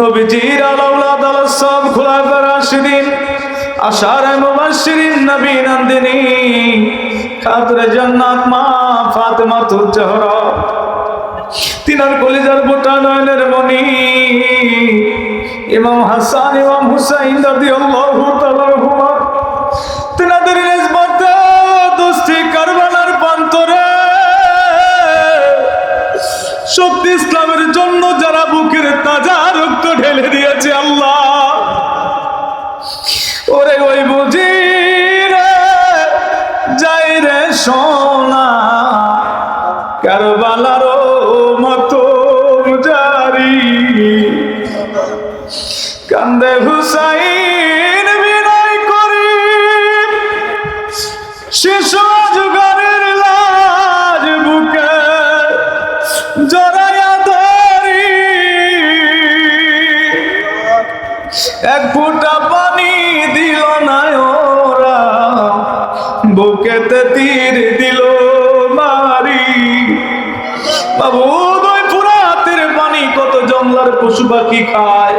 নবীজির আলাউলাদ আলাসসাব খুলাফা রাশিদিন আশারা মুবাশশিরিন নবী নন্দিনী। খাতরে জান্নাত মা ফাতেমা তুল জহরা তিনার কলিজার বোটা নয়নের মনি ইমাম হাসান, ইমাম হুসাইন রাদিয়াল্লাহু তাআলা হুমা তিনাদের নিসবতে হুসাইন বিনয় করি। শিশু যুগারের লাজ বুকে জড়াইয়া ধরি। এক ফুটা পানি দিল না ওরা, বুকেতে তীর দিল মারি। বাবু দুই ফুরাতের পানি কত জঙ্গলার পশু পাখি খায়।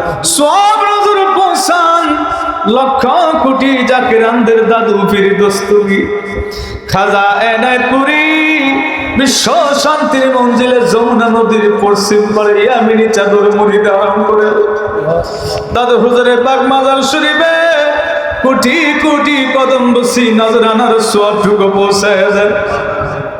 সব নজর পৌঁছান। লক্ষ কোটি জাকিরানদের দাদু পীর দস্তুরি খাজা এনায়তপুরি বিশ্ব শান্তির মঞ্জিলে যমুনা নদীর পশ্চিম পারে ইয়ামিনী চাদর মুড়িতে আরাম করে। দাদু হুজুরের বাগ মাজার শরীফে কোটি কোটি কদম বসি নজরানার সবটুকু পৌঁছায় যায়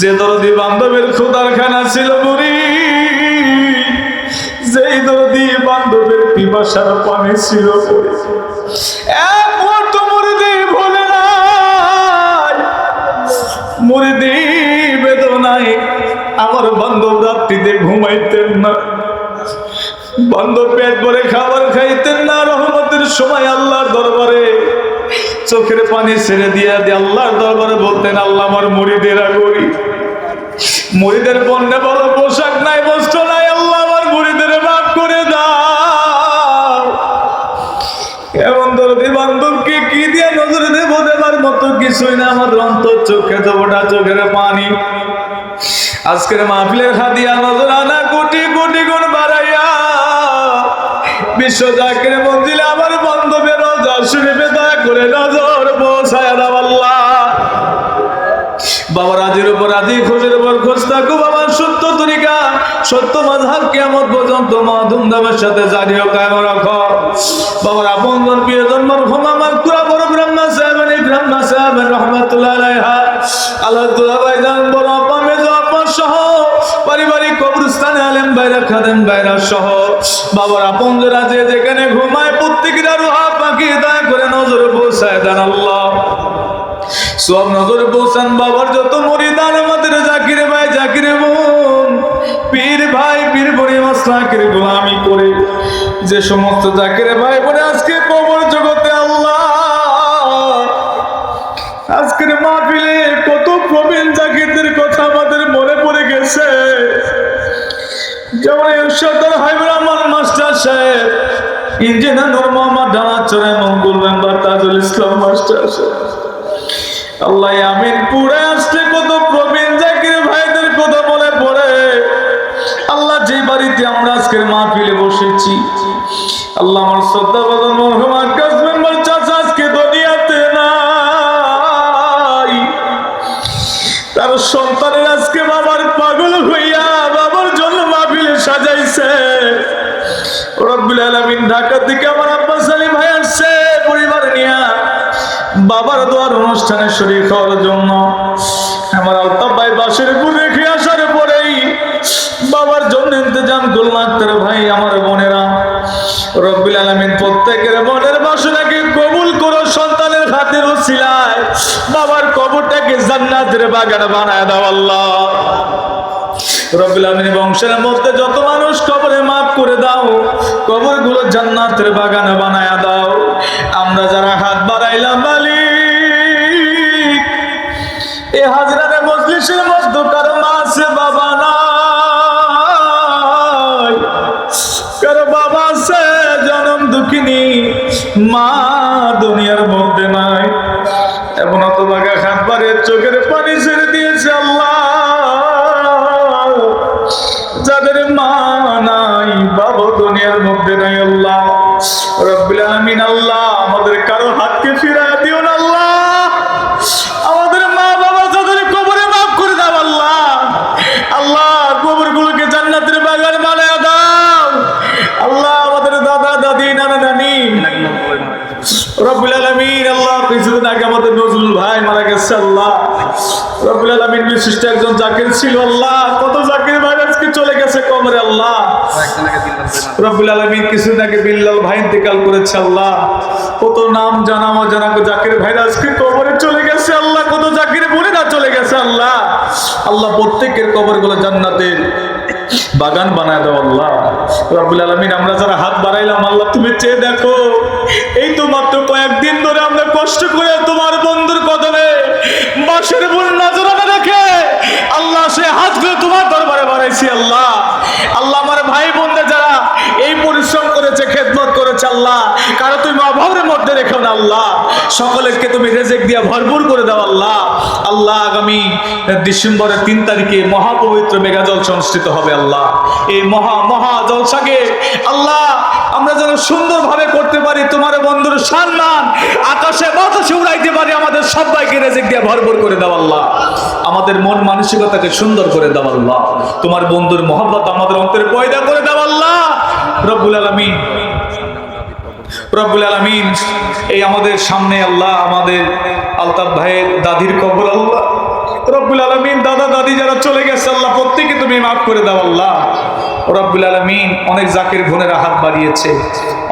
যে দরদি বান্ধবের খোদার খানা ছিল বুড়ি, যেই দরদি বান্ধবের পিপাসার পানি ছিল আমার রাত্রিতে ঘুমাইতেন না। বান্ধব পেট খাবার খাইতেন না, রহমতের সময় দরবারে চোখের পানি ছেড়ে দিয়ে দিয়ে আল্লাহর দরবারে বলতেন, আল্লাহ আমার মুড়িদের আগরি মুড়িদের পণ্যে বড় পোশাক নাই, বস্ত্র নাই, আল্লাহ আমার মুড়িদের মাফ করে দাও। এমন দরদি বান্ধবকে কি দিয়ে নজরে দেব? দেবার মতো কিছুই না আমাদের অন্তর চোখে দেবোটা চোখের পানি। আজকের মাহফিলের নজর আনা কোটি কোটি গুণ বাড়াইয়া, বিশ্ব জাকের মঞ্জিলে আমার বান্ধবের রোজা শরীফে করে নজর পৌঁছায় দাও আল্লাহ। বাবা রাজির উপর, রাজি খোঁজের উপর, খোঁজ থাকো বাবা, সত্য তরিকা, সত্য মাঝহাব কেমন পর্যন্ত মা ধুমধামের সাথে জারিও কায়ম রাখো। বাবার আপনজন, প্রিয়জন, মরহুম আমার তুরা বড় ব্রহ্মা সাহেব ব্রহ্মা সাহেব রহমাতুল্লাহ আলাইহা। আল্লাহ তুলা ভাইজান বড় আপা মেজো আপা সহ, পারিবারিক কবরস্থানে আলেম বাইরা, খাদেম বাইরা সহ। বাবার আপনজরা যে যেখানে ঘুমায় প্রত্যেকের রুহা। করে নজর পৌঁছায় দেন আল্লাহ। সব নজর পৌঁছান বাবার যত মরিদান, আমাদের জাকিরে ভাই, জাকিরে বোন, পীর ভাই, পীর বড়ি মাসলাকের গোলামি করে যে সমস্ত জাকিরে ভাই বলে আজকে কবর জগতে আল্লাহ। আজকের মাহফিলে কত প্রবীণ জাকিরদের কথা আমাদের মনে পড়ে গেছে। যেমন ইরশাদ হাইবুর রহমান মাস্টার সাহেব ইঞ্জিনিয়ার মোহাম্মদ ডানাচরে মঙ্গল মেম্বার তাজুল ইসলাম মাস্টার আল্লাহ আমিন পুরে আসলে কত প্রবীণ জাকির ভাইদের কথা বলে পড়ে। আল্লাহ যে বাড়িতে আমরা আজকের মাহফিলে বসেছি, আল্লাহ আমার শ্রদ্ধা বদন চাচা আজকে দুনিয়াতে নাই। তার সন্তানের আজকে বাবার পাগল হইয়া বাবার জন্য মাহফিলে সাজাইছে। ঢাকা থেকে আমার আব্বা সালিম ভাই আসছে, পরিবার নিয়ে। বাবার দোয়ার অনুষ্ঠানে শরীর হওয়ার জন্য। আমার আলতাফ ভাই বাসের উপর রেখে আসার পরেই বাবার জন্য ইন্তজাম করলাম তার ভাই, আমার বোনেরা। রব্বুল আলামিন প্রত্যেকের মনের বাসনাকে কবুল করো, সন্তানের হাতের ওসিলায় বাবার কবরটাকে জান্নাতের বাগান বানায় দাও আল্লাহ। বংশের মধ্যে যত মানুষ কবরে মাফ করে দাও কবরগুলো জান্নাতের বাগানে বানায়া দাও। আমরা যারা হাত বাড়াইলাম মালিক, এ হাজরারে মজলিসের মধ্যে কারও মা আছে বাবা নাই। কারও বাবা আছে, জনম দুঃখিনী, মা দুনিয়ার মধ্যে নাই। আল্লাহ। জান্নাতের বাগান বানায় আল্লাহ। আলামিন আমরা যারা হাত বাড়াইলাম, আল্লাহ তুমি চেয়ে দেখো। এই তো মাত্র কয়েকদিন ধরে আমরা কষ্ট করে তোমার বন্ধুর কদমে বাসের বোন নজরানা রেখে আল্লাহ সে হাতগুলো তোমার দরবারে বাড়াইছি, আল্লাহ। আল্লাহ আমার ভাই বোনদের যারা এই পরিশ্রম করেছে, খেদমত করেছে, আল্লাহ। কারও তুমি অভাবের মধ্যে রেখো না, আল্লাহ। সকলেকে তুমি রেজেক দিয়ে ভরপুর করে দাও, আল্লাহ। আল্লাহ, আগামী ডিসেম্বরের তিন তারিখে মহাপবিত্র মেগা জলসা অনুষ্ঠিত হবে, আল্লাহ। এই মহা মহা জলসাকে, আল্লাহ আমরা যেন সুন্দরভাবে করতে পারি তোমার বন্ধুর সম্মান, আকাশে বাতাসে উড়াইতে পারি, আমাদের সবাইকে রেজেক দিয়ে ভরপুর করে দাও আল্লাহ। আমাদের মন মানসিকতাকে সুন্দর করে দাও আল্লাহ। তোমার বন্ধুর মহব্বত আমাদের অন্তরে পয়দা করে দাও আল্লাহ। রব্বুল আলামিন রব্বুল আলামিন, এই আমাদের সামনে আল্লাহ, আমাদের আলতাফ ভাইয়ের দাদির কবর আল্লাহ। রব্বুল আলামিন দাদা দাদি যারা চলে গেছে, আল্লাহ প্রত্যেকে তুমি মাফ করে দাও, আল্লাহ। রব্বুল আলামিন অনেক জাকের বোনেরা হাত বাড়িয়েছে,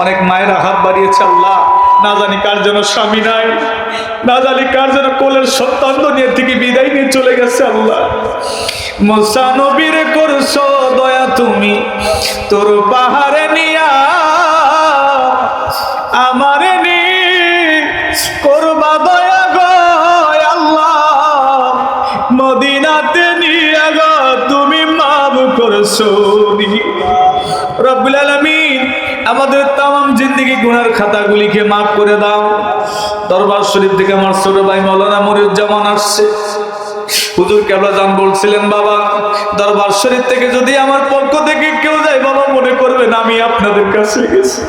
অনেক মায়েরা হাত বাড়িয়েছে, আল্লাহ। না জানি কার জন্য স্বামী নাই, না জানি কার জন্য কোলের সন্তান দুনিয়া থেকে বিদায় নিয়ে চলে গেছে, আল্লাহ। মোসা নবীর করছ দয়া তুমি, তোর পাহাড়ে নিয়া, আমারে আমাদের খাতাগুলিকে করে দাও। দরবার শরীফ থেকে আমার ভাই মৌলানা মরিউজ্জামান আসছে। হুজুর বলছিলেন, বাবা, দরবার শরীফ থেকে যদি আমার পক্ষ থেকে কেউ যায়, বাবা, মনে করবেন আমি আপনাদের কাছে গেছি।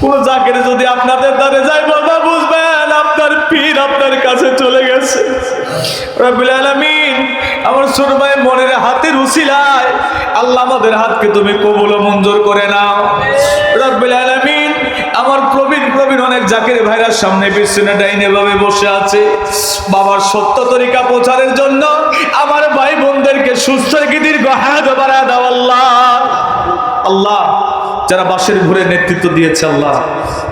কোন জাকের যদি আপনাদের দ্বারে যায়, বাবা, বুঝবেন আপনার পীর আপনার কাছে চলে গেছে। রব্বুল আলামিন, আমার ছোট ভাই মনের হাতের উসিলায় আল্লাহ আমাদের হাতকে তুমি কবুল মঞ্জুর করে নাও। আমার অনেক সামনে বসে আছে। বাবার সত্য তরিকা প্রচারের জন্য আমার ভাই বোনদেরকে সুস্থ দাও আল্লাহ। আল্লাহ, যারা বাসের ঘুরে নেতৃত্ব দিয়েছে আল্লাহ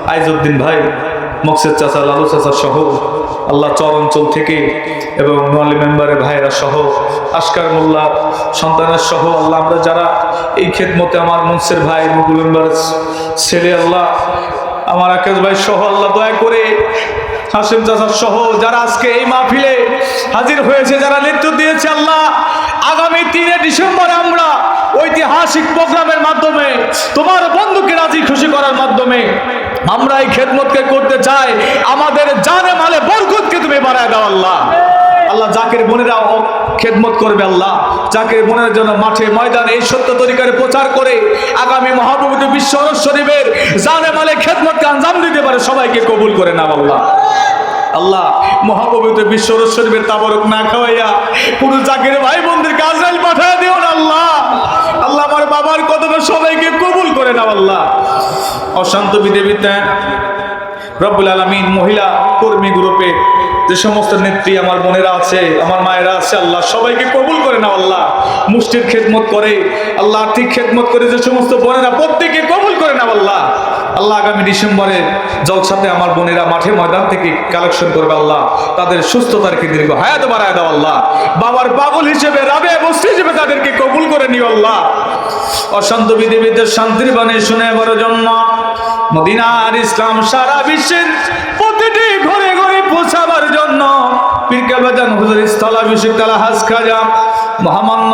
আইজউদ্দিন ভাই মকসেদ চাচা, লালু চাচা সহ আল্লাহ চর অঞ্চল থেকে এবং নোয়ালি মেম্বারের ভাইয়েরা সহ, আশকার মোল্লা, সন্তানের সহ, আল্লাহ, আমরা যারা এই খেদমতে আমার মনসের ভাই মুকুল মেম্বারের ছেলে, আল্লাহ, আমার আকাশ ভাই সহ, আল্লাহ, দয়া করে হাসিম চাচার সহ, যারা আজকে এই মাহফিলে হাজির হয়েছে, যারা নেতৃত্ব দিয়েছে, আল্লাহ, আগামী তিনে ডিসেম্বর ঐতিহাসিক প্রোগ্রামের মাধ্যমে, তোমার বন্ধুকে রাজি খুশি করার মাধ্যমে, আমরা এই খেদমতকে করতে চাই। আমাদের জানে মালে বরকতকে তুমি বাড়ায় দাও আল্লাহ। আল্লাহ জাকের বোনেরা খেদমত করবে আল্লাহ। জাকের বোনের জন্য মাঠে, ময়দানে এই সত্য তরিকারে প্রচার করে আগামী মহাপ্রভুত বিশ্ব শরীফের জানে মালে খেদমতকে আঞ্জাম দিতে পারে, সবাইকে কবুল করে নাও আল্লাহ। আল্লাহ মহাপবিত্র বিশ্ব শরীফের তাবরক না খাওয়াইয়া কোন জাকের ভাই বোনদেরকে আজরাইল পাঠায় দিও না আল্লাহ। বাবার কথাটা সবাইকে কবুল করে নাও আল্লাহ। অশান্ত বিদেবিতা রব্বুল আলমিন মহিলা কর্মী গ্রুপে যে সমস্ত নেত্রী আমার বোনেরা আছে, আমার মায়েরা আছে, আল্লাহ সবাইকে কবুল করে নাও আল্লাহ। মুষ্টির খেদমত করে, আল্লাহ আর্থিক খেদমত করে যে সমস্ত বোনেরা প্রত্যেকে কবুল করে নাও আল্লাহ। আল্লাহ আগামী ডিসেম্বরে জলসাতে আমার বোনেরা মাঠে ময়দান থেকে কালেকশন করবে আল্লাহ। তাদের সুস্থতার কি দীর্ঘ হায়াত বাড়ায় দাও আল্লাহ। বাবার পাগল হিসেবে রাবে বস্তি হিসেবে তাদেরকে কবুল করে নিও আল্লাহ। অশান্ত বিধিবিদের শান্তির বাণী শুনে বড় জন্ম। মদিনার ইসলাম সারা বিশ্বের প্রতিটি ঘরে ঘরে পৌঁছাবার জন্য। পীরকাবাজান হুজুর স্থলাভিষেক তালা হাজ খাজা। মহামান্য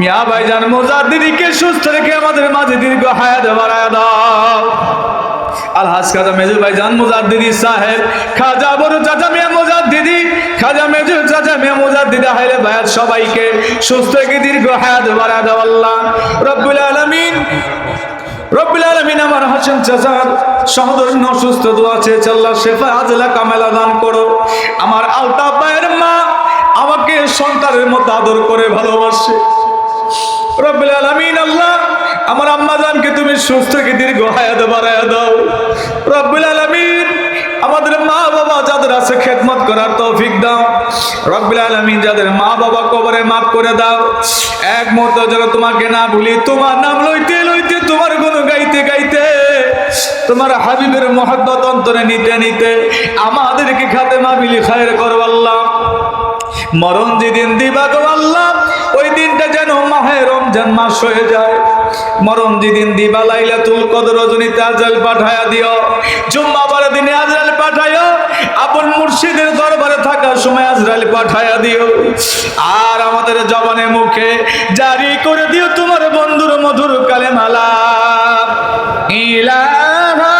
মিয়া ভাইজান মোজার দিদিকে সুস্থ রেখে আমাদের মাঝে দীর্ঘ হায়াত বাড়ায় দাও। আলহাজ খাজা মেজু ভাই জান মোজার দিদি সাহেব, খাজা বড় চাচা মিয়া মোজার দিদি, খাজা মেজু চাচা মিয়া মোজার দিদি হাইরে ভাইয়াত সবাইকে সুস্থ রেখে দীর্ঘ হায়াত বাড়ায় দাও আল্লাহ। রব্বুল আলামিন রব্বুল আলামিন আমার হাসান চাচার সহদর্ণ অসুস্থ দোয়া চেয়েছে আল্লাহ শেফা আজলা কামেলা দান করো। আমার আলতা পায়ের মা আমাকে সন্তানের মতো আদর করে ভালোবাসে। আমার আম্মা জানকে তুমি সুস্থ কি দীর্ঘ হায়াত বাড়ায় দাও। রব্বুল আলামিন, আমাদের মা বাবা যাদের আছে খেদমত করার তৌফিক দাও। রব্বুল আলামিন যাদের মা বাবা কবরে মাফ করে দাও। এক মুহূর্ত যেন তোমাকে না ভুলি, তোমার নাম লইতে লইতে, তোমার গুণ গাইতে গাইতে, তোমার হাবিবের মহব্বত অন্তরে নিতে নিতে, আমাদেরকে খাতে মাবিলি খায়ের করো আল্লাহ। মরণ যেদিন দিবা গো আল্লাহ, ওই দিনটা যেন মাহে রমজান মাস হয়ে যায়। মরণ যেদিন দিবা লাইলা তুল কদর রজনীতে আজরাইল পাঠায়া দিও। জুম্মাবার দিনে আজরাইল পাঠায়ো আপন মুর্শিদের দরবারে থাকার সময় আজরাইল পাঠায়া দিও। আর আমাদের জবানে মুখে জারি করে দিও তোমার বন্ধুর মধুর কালেমালা। ইলাহা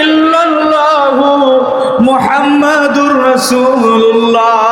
ইল্লাল্লাহু মুহাম্মাদুর রাসূলুল্লাহ।